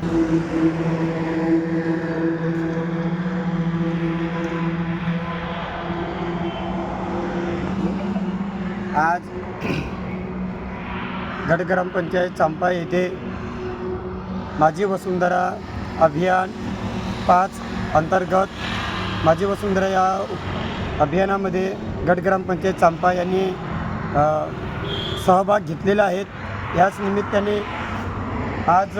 आज गड ग्रामपंचायत चांपा येथे माझी वसुंधरा अभियान पाच अंतर्गत माझी वसुंधरा या अभियानामध्ये गड ग्रामपंचायत चांपा यांनी सहभाग घेतलेला आहेत याच निमित्ताने आज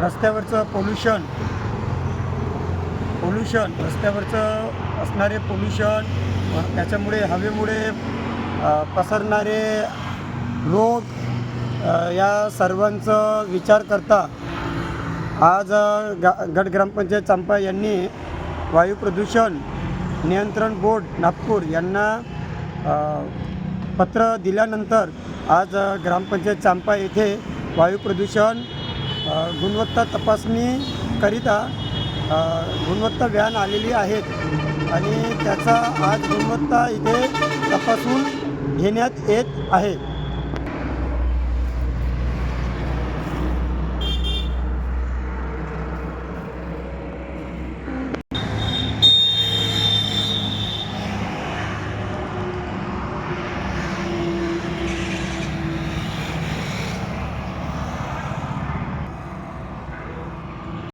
रस्त्यावरचं पोल्युशन पोल्युशन रस्त्यावरचं असणारे पोल्युशन त्याच्यामुळे हवेमुळे पसरणारे रोग या सर्वांचं विचार करता आज गा गड ग्रामपंचायत चांपा यांनी वायू प्रदूषण नियंत्रण बोर्ड नागपूर यांना पत्र दिल्यानंतर आज ग्रामपंचायत चांपा येथे वायू प्रदूषण गुणवत्ता तपासणीकरिता गुणवत्ता व्हॅन आलेली आहेत. आणि त्याचा आज गुणवत्ता इथे तपासून घेण्यात येत आहे.